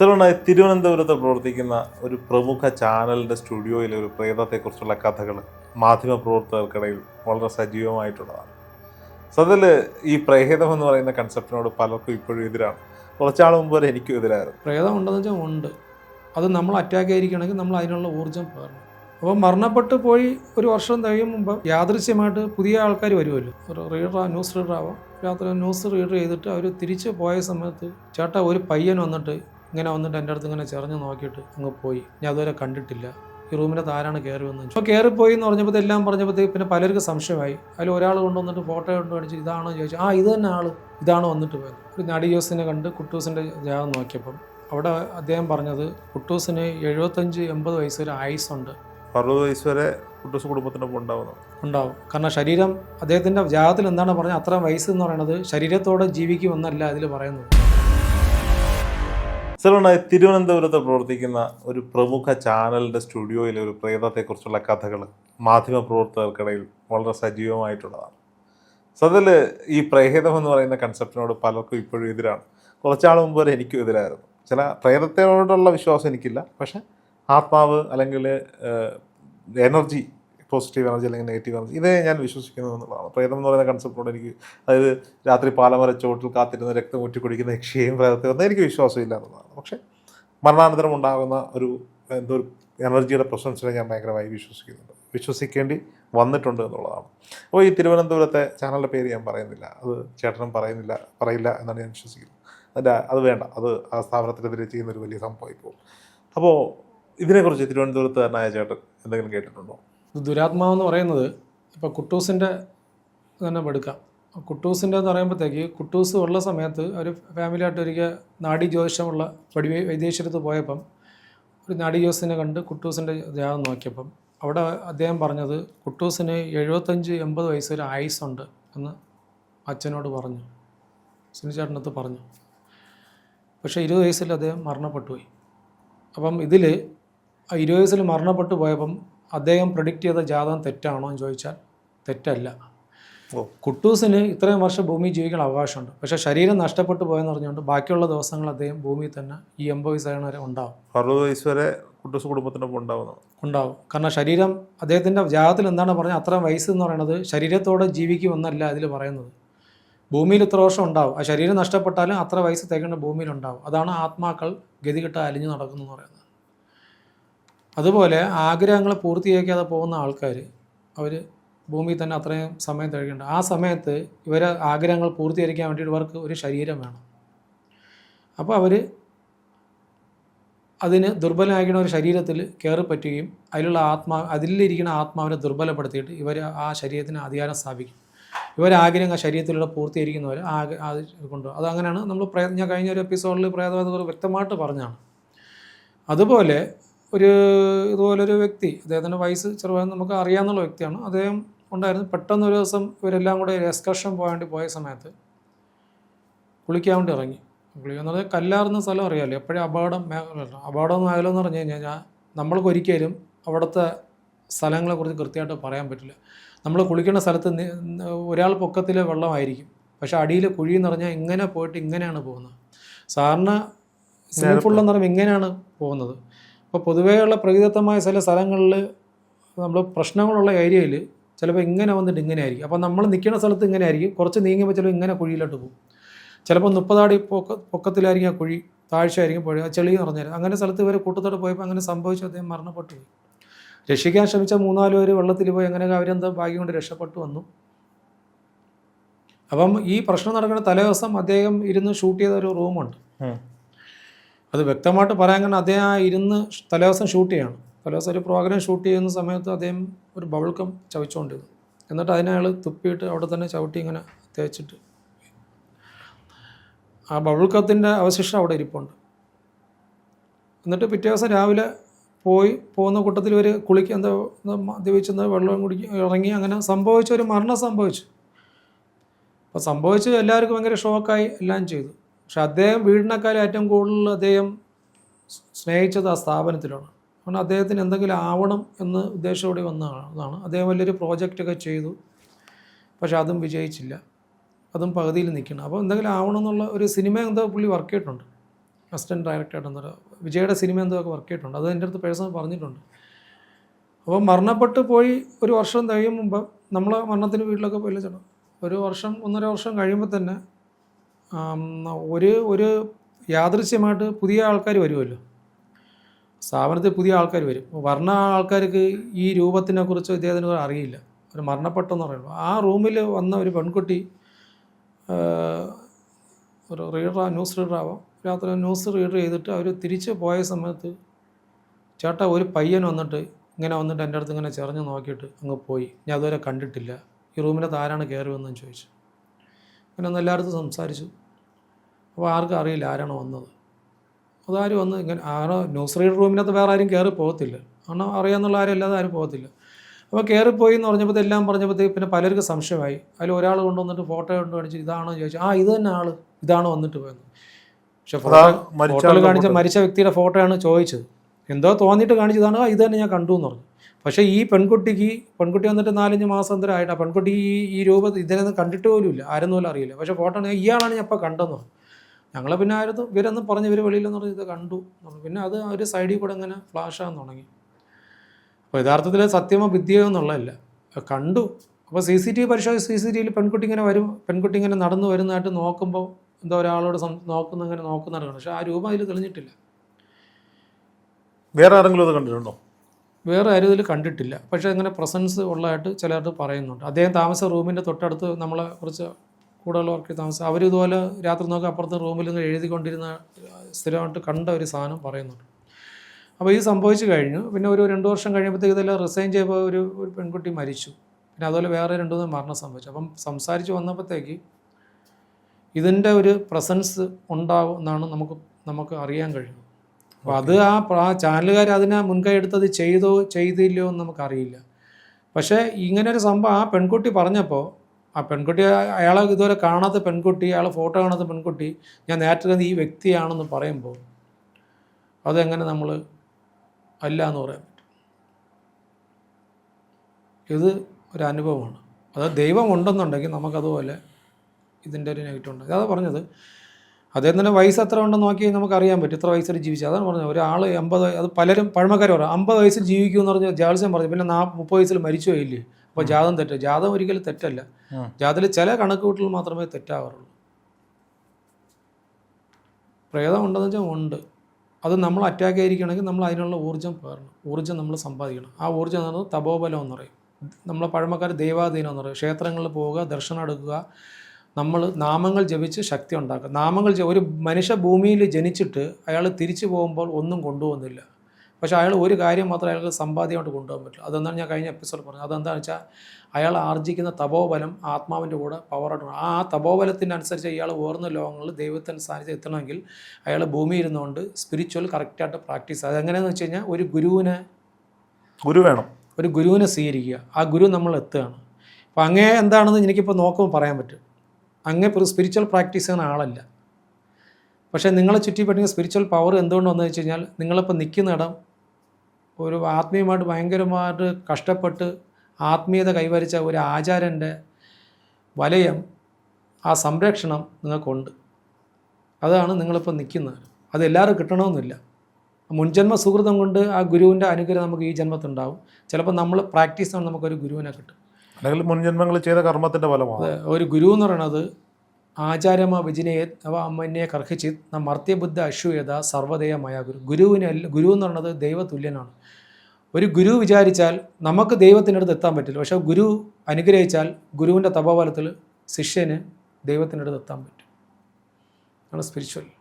സെലൂണായി തിരുവനന്തപുരത്ത് പ്രവർത്തിക്കുന്ന ഒരു പ്രമുഖ ചാനലിന്റെ സ്റ്റുഡിയോയിലെ ഒരു പ്രേതത്തെക്കുറിച്ചുള്ള കഥകൾ മാധ്യമ പ്രവർത്തകർക്കിടയിൽ വളരെ സജീവമായിട്ടുള്ളതാണ്. സതിൽ ഈ പ്രേതം എന്ന് പറയുന്ന കൺസെപ്റ്റിനോട് പലർക്കും ഇപ്പോഴും എതിരാണ്. കുറച്ചാൾ മുമ്പ് വരെ എനിക്കും എതിരായിരുന്നു. പ്രേതം ഉണ്ടെന്ന് വെച്ചാൽ ഉണ്ട്. അത് നമ്മൾ അറ്റാക്ക് ആയിരിക്കണമെങ്കിൽ നമ്മൾ അതിനുള്ള ഊർജം പകരണം. അപ്പോൾ മരണപ്പെട്ട് പോയി ഒരു വർഷം കഴിയും മുമ്പ് യാദൃശ്യമായിട്ട് പുതിയ ആൾക്കാർ വരുമല്ലോ ഒരു റീഡർ ന്യൂസ് റീഡർ ആവാം. രാത്രി ന്യൂസ് റീഡർ ചെയ്തിട്ട് അവർ തിരിച്ച് പോയ സമയത്ത് ചേട്ടാ ഒരു പയ്യൻ വന്നിട്ട് ഇങ്ങനെ വന്നിട്ട് എന്റെ അടുത്ത് ഇങ്ങനെ ചെറിഞ്ഞ് നോക്കിയിട്ട് അങ്ങ് പോയി. ഞാൻ അതുവരെ കണ്ടിട്ടില്ല. ഈ റൂമിന്റെ താരാണ് കയറി വന്നത് അപ്പോൾ കയറിപ്പോയി എന്ന് പറഞ്ഞപ്പോൾ എല്ലാം പറഞ്ഞപ്പോഴത്തേക്ക് പിന്നെ പലർക്കും സംശയമായി. അതിൽ ഒരാൾ കൊണ്ടുവന്നിട്ട് ഫോട്ടോ കൊണ്ട് കാണിച്ച് ഇതാണോ ചോദിച്ചു. ആ ഇത് തന്നെ ആൾ ഇതാണ് വന്നിട്ട് പോയത്. ഒരു നടി ജോസിനെ കണ്ട് കുട്ടൂസിന്റെ ജാതം നോക്കിയപ്പം അവിടെ അദ്ദേഹം പറഞ്ഞത് കുട്ടൂസിന് എഴുപത്തഞ്ച് എൺപത് വയസ്സ് വരെ ആയുസ്സുണ്ട് അറുപത് വയസ്സ് വരെ കുട്ടൂസ് കുടുംബത്തിനൊപ്പം ഉണ്ടാവുന്നു. ഉണ്ടാവും. കാരണം ശരീരം അദ്ദേഹത്തിന്റെ ജാതത്തിൽ എന്താണ് പറഞ്ഞത്? അത്ര വയസ്സ് എന്ന് പറയുന്നത് ശരീരത്തോടെ ജീവിക്കുമെന്നല്ല അതിൽ പറയുന്നത്. സെലൂണായി തിരുവനന്തപുരത്ത് പ്രവർത്തിക്കുന്ന ഒരു പ്രമുഖ ചാനലിന്റെ സ്റ്റുഡിയോയിലെ ഒരു പ്രേതത്തെക്കുറിച്ചുള്ള കഥകൾ മാധ്യമ പ്രവർത്തകർക്കിടയിൽ വളരെ സജീവമായിട്ടുള്ളതാണ്. സത്യത്തിൽ ഈ പ്രേതം എന്ന് പറയുന്ന കൺസെപ്റ്റിനോട് പലർക്കും ഇപ്പോഴും എതിരാണ്. കുറച്ചാൾ മുമ്പ് വരെ എനിക്കും എതിരായിരുന്നു. ചില പ്രേതത്തിനോടുള്ള വിശ്വാസം എനിക്കില്ല. പക്ഷേ ആത്മാവ് അല്ലെങ്കിൽ എനർജി പോസിറ്റീവ് എനർജി അല്ലെങ്കിൽ നെഗറ്റീവ് എനർജി ഇതേ ഞാൻ വിശ്വസിക്കുന്നു എന്നുള്ളതാണ്. പ്രേതം എന്ന് പറയുന്ന കൺസെപ്റ്റോട് എനിക്ക് അതായത് രാത്രി പാലമര ചോട്ടിൽ കാത്തിരുന്ന രക്തം ഊറ്റി കുടിക്കുന്ന യക്ഷിയെയും പ്രേതത്തെ എനിക്ക് വിശ്വാസമില്ല എന്നുള്ളതാണ്. പക്ഷേ മരണാനന്തരം ഉണ്ടാകുന്ന ഒരു എന്തോ ഒരു എനർജിയുടെ പ്രസൻസിനെ ഞാൻ ഭയങ്കരമായി വിശ്വസിക്കുന്നുണ്ട്. വിശ്വസിക്കേണ്ടി വന്നിട്ടുണ്ട് എന്നുള്ളതാണ്. അപ്പോൾ ഈ തിരുവനന്തപുരത്തെ ചാനലിന്റെ പേര് ഞാൻ പറയുന്നില്ല. അത് ചേട്ടനും പറയുന്നില്ല പറയില്ല എന്നാണ് ഞാൻ വിശ്വസിക്കുന്നത്. അതിന്റെ അത് വേണ്ട. അത് ആ സ്ഥാപനത്തിനെതിരെ ചെയ്യുന്ന ഒരു വലിയ സംഭവം ഇപ്പോൾ അപ്പോൾ ഇതിനെക്കുറിച്ച് തിരുവനന്തപുരത്ത് തന്നെ ചേട്ടൻ എന്തെങ്കിലും കേട്ടിട്ടുണ്ടോ? ഇത് ദുരാത്മാവെന്ന് പറയുന്നത് ഇപ്പോൾ കുട്ടൂസിന്റെ തന്നെ എടുക്കാം കുട്ടൂസിന്റെ എന്ന് പറയുമ്പോഴത്തേക്ക് കുട്ടൂസ് ഉള്ള സമയത്ത് ഒരു ഫാമിലിയായിട്ട് ഒരിക്കൽ നാടി ജ്യോതിഷമുള്ള പടി വൈദ്യേശ്വരത്ത് പോയപ്പം ഒരു നാടി ജ്യോതിഷനെ കണ്ട് കുട്ടൂസിന്റെ ജാതം നോക്കിയപ്പം അവിടെ അദ്ദേഹം പറഞ്ഞത് കുട്ടൂസിന് എഴുപത്തഞ്ച് എൺപത് വയസ്സ് ഒരു ആയുസ്സുണ്ട് എന്ന് അച്ഛനോട് പറഞ്ഞു. സുനിച്ചേട്ടനത്ത് പറഞ്ഞു. പക്ഷേ ഇരുപത് വയസ്സിൽ അദ്ദേഹം മരണപ്പെട്ടു പോയി അപ്പം ഇതിൽ ഇരുപത് വയസ്സിൽ മരണപ്പെട്ടു പോയപ്പം അദ്ദേഹം പ്രഡിക്റ്റ് ചെയ്ത ജാതകം തെറ്റാണോ എന്ന് ചോദിച്ചാൽ തെറ്റല്ല. കുട്ടൂസിന് ഇത്രയും വർഷം ഭൂമി ജീവിക്കാൻ അവകാശമുണ്ട്. പക്ഷെ ശരീരം നഷ്ടപ്പെട്ടു പോയെന്ന് പറഞ്ഞുകൊണ്ട് ബാക്കിയുള്ള ദിവസങ്ങൾ അദ്ദേഹം ഭൂമിയിൽ തന്നെ ഈ എൺപത് വയസ്സാണ് വരെ ഉണ്ടാവും. അറുപത് വയസ്സ് വരെ കുട്ടൂസ് കുടുംബത്തിനൊപ്പം ഉണ്ടാവും ഉണ്ടാവും. കാരണം ശരീരം അദ്ദേഹത്തിന്റെ ജാതത്തിൽ എന്താണ് പറഞ്ഞത്? അത്രയും വയസ്സ് എന്ന് പറയുന്നത് ശരീരത്തോടെ ജീവിക്കുമെന്നല്ല അതിൽ പറയുന്നത്. ഭൂമിയിൽ ഇത്ര വർഷം ഉണ്ടാവും. ആ ശരീരം നഷ്ടപ്പെട്ടാലും അത്ര വയസ്സ് തികണ്ട ഭൂമിയിൽ ഉണ്ടാവും. അതാണ് ആത്മാക്കൾ ഗതികെട്ട അലിഞ്ഞു നടക്കുന്നു എന്ന് പറയുന്നത്. അതുപോലെ ആഗ്രഹങ്ങൾ പൂർത്തിയാക്കാതെ പോകുന്ന ആൾക്കാർ അവർ ഭൂമിയിൽ തന്നെ അത്രയും സമയം കഴിക്കേണ്ട ആ സമയത്ത് ഇവരെ ആഗ്രഹങ്ങൾ പൂർത്തീകരിക്കാൻ വേണ്ടിയിട്ട് ഇവർക്ക് ഒരു ശരീരം വേണം. അപ്പോൾ അവർ അതിന് ദുർബലമായിരിക്കുന്ന ഒരു ശരീരത്തിൽ കയറി പറ്റുകയും അതിലുള്ള ആത്മാ അതിലിരിക്കുന്ന ആത്മാവിനെ ദുർബലപ്പെടുത്തിയിട്ട് ഇവർ ആ ശരീരത്തിന് അധികാരം സ്ഥാപിക്കും. ഇവരാഗ്രഹം ആ ശരീരത്തിലൂടെ പൂർത്തീകരിക്കുന്നവർ കൊണ്ടുപോകും അത് അങ്ങനെയാണ് നമ്മൾ പ്രയത്ന കഴിഞ്ഞ ഒരു എപ്പിസോഡിൽ പ്രയത്നം വ്യക്തമായിട്ട് പറഞ്ഞാണ് അതുപോലെ ഒരു ഇതുപോലൊരു വ്യക്തി അദ്ദേഹത്തിന്റെ വയസ്സ് ചെറുപ്പം നമുക്ക് അറിയാവുന്ന വ്യക്തിയാണ്. അദ്ദേഹം ഉണ്ടായിരുന്നു പെട്ടെന്ന് ഒരു ദിവസം ഇവരെല്ലാം കൂടെ ഒരു എക്സ്കർഷൻ പോകാൻ വേണ്ടി പോയ സമയത്ത് കുളിക്കാൻ വേണ്ടി ഇറങ്ങി. കുളിക്കുക എന്ന് പറഞ്ഞാൽ കല്ലാറുന്ന സ്ഥലം അറിയാമല്ലോ എപ്പോഴും അപകടം മേഖല അപകടം മേഖല എന്ന് പറഞ്ഞു കഴിഞ്ഞാൽ നമ്മൾക്ക് ഒരിക്കലും അവിടുത്തെ സ്ഥലങ്ങളെക്കുറിച്ച് കൃത്യമായിട്ട് പറയാൻ പറ്റില്ല. നമ്മൾ കുളിക്കുന്ന സ്ഥലത്ത് ഒരാൾ പൊക്കത്തിലെ വെള്ളമായിരിക്കും. പക്ഷെ അടിയിൽ കുഴി എന്ന് പറഞ്ഞാൽ ഇങ്ങനെ പോയിട്ട് ഇങ്ങനെയാണ് പോകുന്നത്. സാറിന് സ്വിമ്മിംഗ് ഫുള്ളെന്ന് പറയുമ്പോൾ ഇങ്ങനെയാണ് പോകുന്നത്. അപ്പോൾ പൊതുവെയുള്ള പ്രകൃതിദത്തമായ ചില സ്ഥലങ്ങളിൽ നമ്മൾ പ്രശ്നങ്ങളുള്ള ഏരിയയിൽ ചിലപ്പോൾ ഇങ്ങനെ വന്നിട്ട് ഇങ്ങനെ ആയിരിക്കും. അപ്പോൾ നമ്മൾ നിൽക്കുന്ന സ്ഥലത്ത് ഇങ്ങനെ ആയിരിക്കും. കുറച്ച് നീങ്ങുമ്പോൾ ചിലപ്പോൾ ഇങ്ങനെ കുഴിയിലോട്ട് പോകും. ചിലപ്പോൾ മുപ്പതാടി പൊക്ക പൊക്കത്തിലായിരിക്കും ആ കുഴി താഴ്ചയായിരിക്കും പുഴ ചെളി നിറഞ്ഞാൽ അങ്ങനെ സ്ഥലത്ത് ഇവരെ കൂട്ടത്തോടെ പോയപ്പോൾ അങ്ങനെ സംഭവിച്ചു അദ്ദേഹം മരണപ്പെട്ടു പോയി. രക്ഷിക്കാൻ ശ്രമിച്ച മൂന്നാൽ പേര് വെള്ളത്തിൽ പോയി. അങ്ങനെ അവരെന്താ ഭാഗ്യം കൊണ്ട് രക്ഷപ്പെട്ടു വന്നു. അപ്പം ഈ പ്രശ്നം നടക്കുന്ന തലേ ദിവസം അദ്ദേഹം ഇരുന്ന് ഷൂട്ട് ചെയ്ത ഒരു റൂമുണ്ട്. അത് വ്യക്തമായിട്ട് പറയാൻ കാരണം അദ്ദേഹം ഇരുന്ന് തലേദിവസം ഷൂട്ട് ചെയ്യാണ്. തലേദിവസം ഒരു പ്രോഗ്രാം ഷൂട്ട് ചെയ്യുന്ന സമയത്ത് അദ്ദേഹം ഒരു ബബിൾക്കം ചവച്ചുകൊണ്ടിരുന്നു. എന്നിട്ട് അതിനെ അയാൾ തുപ്പിയിട്ട് അവിടെ തന്നെ ചവിട്ടി ഇങ്ങനെ തേച്ചിട്ട്. ആ ബബിൾക്കത്തിന്റെ അവശിഷ്ടം അവിടെ ഇരിപ്പുണ്ട്. എന്നിട്ട് പിറ്റേ ദിവസം രാവിലെ പോയി പോകുന്ന കൂട്ടത്തിൽ ഒരു കുളിക്ക് എന്താ മദ്യപിച്ചെന്ന് വെള്ളം കുടിക്കുക ഇറങ്ങി അങ്ങനെ സംഭവിച്ച ഒരു മരണം സംഭവിച്ചു. അപ്പോൾ സംഭവിച്ച് എല്ലാവർക്കും ഭയങ്കര ഷോക്കായി എല്ലാം ചെയ്തു. പക്ഷെ അദ്ദേഹം വീടിനേക്കാളും ഏറ്റവും കൂടുതൽ അദ്ദേഹം സ്നേഹിച്ചത് ആ സ്ഥാപനത്തിലാണ്. കാരണം അദ്ദേഹത്തിന് എന്തെങ്കിലും ആവണം എന്ന് ഉദ്ദേശത്തോടെ വന്നതാണ്. അദ്ദേഹം വലിയൊരു പ്രോജക്റ്റൊക്കെ ചെയ്തു. പക്ഷെ അതും വിജയിച്ചില്ല. അതും പകുതിയിൽ നിൽക്കണം അപ്പോൾ എന്തെങ്കിലും ആവണം എന്നുള്ള ഒരു സിനിമ എന്തോ പുള്ളി വർക്ക് ചെയ്തിട്ടുണ്ട്. അസിസ്റ്റന്റ് ഡയറക്ടറായിട്ട് എന്താ വിജയുടെ സിനിമ എന്തോ ഒക്കെ വർക്ക് ചെയ്തിട്ടുണ്ട്. അത് എന്റെ അടുത്ത് പേഴ്സണൽ പറഞ്ഞിട്ടുണ്ട്. അപ്പോൾ മരണപ്പെട്ട് പോയി ഒരു വർഷം കഴിയും മുമ്പ് നമ്മൾ മരണത്തിന് വീട്ടിലൊക്കെ പോയില്ല ചേട്ടാ ഒരു വർഷം ഒന്നര വർഷം കഴിയുമ്പോൾ തന്നെ ഒരു ഒരു യാദൃശ്യമായിട്ട് പുതിയ ആൾക്കാർ വരുമല്ലോ സ്ഥാപനത്തിൽ പുതിയ ആൾക്കാർ വരും. വർണ ആൾക്കാർക്ക് ഈ രൂപത്തിനെ കുറിച്ച് ഇദ്ദേഹത്തിന് അറിയില്ല. ഒരു മരണപ്പെട്ടെന്ന് പറയുമ്പോൾ ആ റൂമിൽ വന്ന ഒരു പെൺകുട്ടി ഒരു റീഡറാ ന്യൂസ് റീഡർ ആവാം രാത്രി ന്യൂസ് റീഡർ ചെയ്തിട്ട് അവർ തിരിച്ച് പോയ സമയത്ത് ചേട്ടാ ഒരു പയ്യൻ വന്നിട്ട് ഇങ്ങനെ വന്നിട്ട് എന്റെ അടുത്ത് ഇങ്ങനെ ചെറിഞ്ഞ് നോക്കിയിട്ട് അങ്ങ് പോയി. ഞാൻ അതുവരെ കണ്ടിട്ടില്ല. ഈ റൂമിനകത്ത് ആരാണ് കയറി വന്നതെന്ന് ചോദിച്ചു. അങ്ങനെ ഒന്ന് എല്ലായിടത്തും സംസാരിച്ചു. അപ്പോൾ ആർക്കും അറിയില്ല ആരാണ് വന്നത്. അതാരും വന്ന് ഇങ്ങനെ ആരോ ന്യൂസ് റീഡ് റൂമിനകത്ത് വേറെ ആരും കയറി പോകത്തില്ല. കാരണം അറിയാമെന്നുള്ള ആരും അല്ലാതെ ആരും പോകത്തില്ല. അപ്പോൾ കയറിപ്പോയി എന്ന് പറഞ്ഞപ്പോൾ എല്ലാം പറഞ്ഞപ്പോഴത്തേക്ക് പിന്നെ പലർക്കും സംശയമായി. അതിൽ ഒരാൾ കൊണ്ടുവന്നിട്ട് ഫോട്ടോ കൊണ്ട് കാണിച്ച് ഇതാണോ ചോദിച്ചു. ആ ഇത് തന്നെ ആൾ ഇതാണ് വന്നിട്ട് പോയത്. പക്ഷെ ഫോട്ടോ ഫോട്ടോയിൽ കാണിച്ച മരിച്ച വ്യക്തിയുടെ ഫോട്ടോയാണ് ചോദിച്ചത്. എന്തോ തോന്നിയിട്ട് കാണിച്ചതാണ് "ആ, ഇത് തന്നെ ഞാൻ കണ്ടു എന്ന് പറഞ്ഞു. പക്ഷേ ഈ പെൺകുട്ടിക്ക് പെൺകുട്ടി വന്നിട്ട് നാലഞ്ച് മാസം എന്തരം ആയിട്ട് ആ പെൺകുട്ടി ഈ ഈ രൂപം ഇതിനൊന്നും കണ്ടിട്ട് പോലും ഇല്ല ആരെന്നോലും അറിയില്ല. പക്ഷേ ഫോട്ടോ ഇയാളാണ് ഞാൻ ഇപ്പോൾ കണ്ടെന്ന് പറഞ്ഞു. ഞങ്ങളെ പിന്നെ ആരും ഇവരൊന്നും പറഞ്ഞ് ഇവർ വെളിയിലെന്ന് പറഞ്ഞ് ഇത് കണ്ടു. പിന്നെ അത് ഒരു സൈഡിൽ കൂടെ ഇങ്ങനെ ഫ്ലാഷ് ആകാൻ തുടങ്ങി. അപ്പോൾ യഥാർത്ഥത്തിൽ സത്യമോ വിദ്യയോ എന്നുള്ളതല്ല. കണ്ടു. അപ്പോൾ സി സി ടി വി പരിശോധിച്ച് സി സി ടി വിയിൽ പെൺകുട്ടി ഇങ്ങനെ വരും പെൺകുട്ടി ഇങ്ങനെ നടന്നു വരുന്നതായിട്ട് നോക്കുമ്പോൾ എന്തോ ഒരാളോട് നോക്കുന്ന ഇങ്ങനെ നോക്കുന്നതാണ്. പക്ഷേ ആ രൂപം അതിൽ തെളിഞ്ഞിട്ടില്ല. വേറെ ആരെങ്കിലും അത് കണ്ടിട്ടുണ്ടോ? വേറെ ആരും ഇതിൽ കണ്ടിട്ടില്ല. പക്ഷേ അങ്ങനെ പ്രസൻസ് ഉള്ളതായിട്ട് ചിലർ പറയുന്നുണ്ട്. അദ്ദേഹം താമസ റൂമിന്റെ തൊട്ടടുത്ത് നമ്മളെ കുറച്ച് കൂടുതലുള്ളവർക്ക് താമസം അവർ ഇതുപോലെ രാത്രി നോക്കി അപ്പുറത്തെ റൂമിൽ നിന്ന് എഴുതിക്കൊണ്ടിരുന്ന സ്ഥിരമായിട്ട് കണ്ട ഒരു സാധനം പറയുന്നുണ്ട്. അപ്പോൾ ഇത് സംഭവിച്ചു കഴിഞ്ഞു. പിന്നെ ഒരു രണ്ട് വർഷം കഴിയുമ്പോഴത്തേക്ക് ഇതെല്ലാം റിസൈൻ ചെയ്യുമ്പോൾ ഒരു ഒരു പെൺകുട്ടി മരിച്ചു. പിന്നെ അതുപോലെ വേറെ രണ്ടു മൂന്ന് മരണം സംഭവിച്ചു. അപ്പം സംസാരിച്ച് വന്നപ്പോഴത്തേക്ക് ഇതിന്റെ ഒരു പ്രസൻസ് ഉണ്ടാവും എന്നാണ് നമുക്ക് നമുക്ക് അറിയാൻ കഴിയുന്നത്. അപ്പോൾ അത് ആ ആ ചാനലുകാർ അതിനെ മുൻകൈ എടുത്തത് ചെയ്തോ ചെയ്തില്ലയോ എന്ന് നമുക്കറിയില്ല. പക്ഷേ ഇങ്ങനൊരു സംഭവം ആ പെൺകുട്ടി പറഞ്ഞപ്പോൾ ആ പെൺകുട്ടി അയാളെ ഇതുവരെ കാണാത്ത പെൺകുട്ടി അയാളെ ഫോട്ടോ കാണാത്ത പെൺകുട്ടി ഞാൻ നേരത്തെ ഈ വ്യക്തിയാണെന്ന് പറയുമ്പോൾ അതെങ്ങനെ നമ്മൾ അല്ല എന്ന് പറയാൻ പറ്റും? ഇത് ഒരു അനുഭവമാണ്. അത് ദൈവം ഉണ്ടെന്നുണ്ടെങ്കിൽ നമുക്കതുപോലെ ഇതിന്റെ ഒരു നെഗറ്റീവ് ഉണ്ട്. അതാ പറഞ്ഞത്. അദ്ദേഹത്തിന്റെ വയസ്സ് എത്ര ഉണ്ടെന്ന് നോക്കി നമുക്ക് അറിയാൻ പറ്റും. ഇത്ര വയസ്സിൽ ജീവിച്ചു അതാണ് പറഞ്ഞത്. ഒരാൾ എൺപത് അത് പലരും പഴമക്കാർ പറയാം അമ്പത് വയസ്സിൽ ജീവിക്കുമെന്ന് പറഞ്ഞ് ജാൽസ്യം പറഞ്ഞു. പിന്നെ നാ മുപ്പത് വയസ്സിൽ മരിച്ചു പോയില്ലേ അപ്പോൾ ജാതം തെറ്റ് ജാതം ഒരിക്കലും തെറ്റല്ല. ജാതത്തിൽ ചില കണക്കുകൂട്ടൽ മാത്രമേ തെറ്റാവാറുള്ളൂ. പ്രേതം ഉണ്ടെന്ന് വെച്ചാൽ ഉണ്ട്. അത് നമ്മൾ അറ്റാക്ക് ആയിരിക്കണമെങ്കിൽ നമ്മൾ അതിനുള്ള ഊർജം പേറണം ഊർജം നമ്മൾ സമ്പാദിക്കണം. ആ ഊർജം എന്ന് പറയുന്നത് തപോബലം എന്ന് പറയും. നമ്മളെ പഴമക്കാർ ദൈവാധീനം എന്ന് പറയും. ക്ഷേത്രങ്ങളിൽ പോവുക ദർശനം എടുക്കുക നമ്മൾ നാമങ്ങൾ ജപിച്ച് ശക്തി ഉണ്ടാക്കുക. നാമങ്ങൾ ഒരു മനുഷ്യ ഭൂമിയിൽ ജനിച്ചിട്ട് അയാൾ തിരിച്ചു പോകുമ്പോൾ ഒന്നും കൊണ്ടുപോകുന്നില്ല. പക്ഷേ അയാൾ ഒരു കാര്യം മാത്രം അയാൾക്ക് സമ്പാദ്യമായിട്ട് കൊണ്ടുപോകാൻ പറ്റുള്ളൂ അതെന്താണ് ഞാൻ കഴിഞ്ഞ എപ്പിസോഡ് പറഞ്ഞത്? അതെന്താണെന്ന് വെച്ചാൽ അയാൾ ആർജിക്കുന്ന തപോബലം ആത്മാവിന്റെ കൂടെ പവറായിട്ട് ആ തപോബലത്തിനനുസരിച്ച് അനുസരിച്ച് ഇയാൾ ഉയർന്ന ലോകങ്ങളിൽ ദൈവത്തിന്റെ സാന്നിധ്യം എത്തണമെങ്കിൽ അയാൾ ഭൂമിയിൽ ഇരുന്നുകൊണ്ട് സ്പിരിച്വൽ കറക്റ്റായിട്ട് പ്രാക്ടീസ് അതെങ്ങനെയാണെന്ന് വെച്ച് കഴിഞ്ഞാൽ ഒരു ഗുരുവിനെ ഗുരു വേണം. ഒരു ഗുരുവിനെ സ്വീകരിക്കുക. ആ ഗുരു നമ്മൾ എത്തുകയാണ്. അപ്പോൾ അങ്ങേ എന്താണെന്ന് എനിക്കിപ്പോൾ നോക്കുമ്പോൾ പറയാൻ പറ്റും. അങ്ങേ ഒരു സ്പിരിച്വൽ പ്രാക്ടീസ് ചെയ്യുന്ന ആളല്ല. പക്ഷേ നിങ്ങളെ ചുറ്റിപ്പറ്റുന്ന സ്പിരിച്വൽ പവർ എന്തുകൊണ്ട് വന്നു വെച്ച് കഴിഞ്ഞാൽ നിങ്ങളിപ്പോൾ നിൽക്കുന്ന ഇടം ഒരു ആത്മീയമായിട്ട് ഭയങ്കരമായിട്ട് കഷ്ടപ്പെട്ട് ആത്മീയത കൈവരിച്ച ഒരു ആചാര്യന്റെ വലയം ആ സംരക്ഷണം നിങ്ങൾക്കുണ്ട്. അതാണ് നിങ്ങളിപ്പോൾ നിൽക്കുന്നത്. അത് എല്ലാവരും കിട്ടണമെന്നില്ല. മുൻജന്മ സുഹൃതം കൊണ്ട് ആ ഗുരുവിന്റെ അനുഗ്രഹം നമുക്ക് ഈ ജന്മത്തുണ്ടാവും ചിലപ്പോൾ നമ്മൾ പ്രാക്ടീസ് ആണ് നമുക്കൊരു ഗുരുവിനെ കിട്ടും. അല്ലെങ്കിൽ മുൻജന്മങ്ങൾ ചെയ്ത കർമ്മത്തിന്റെ ഫലമാണ്. ഒരു ഗുരു എന്ന് പറയുന്നത് ആചാരമ വിജിനയെ അവ അമ്മനെ കർഹിച്ചിത് ന മർത്യബുദ്ധ അശ്വയത സർവദേയമായ ഗുരു ഗുരുവിനെ ഗുരു എന്ന് പറയുന്നത് ദൈവതുല്യനാണ് ഒരു ഗുരു വിചാരിച്ചാൽ നമുക്ക് ദൈവത്തിനടുത്ത് എത്താൻ പറ്റില്ല. പക്ഷേ ഗുരു അനുഗ്രഹിച്ചാൽ ഗുരുവിന്റെ തപോബലത്തിൽ ശിഷ്യന് ദൈവത്തിനടുത്ത് എത്താൻ പറ്റും. ആണ് സ്പിരിച്വൽ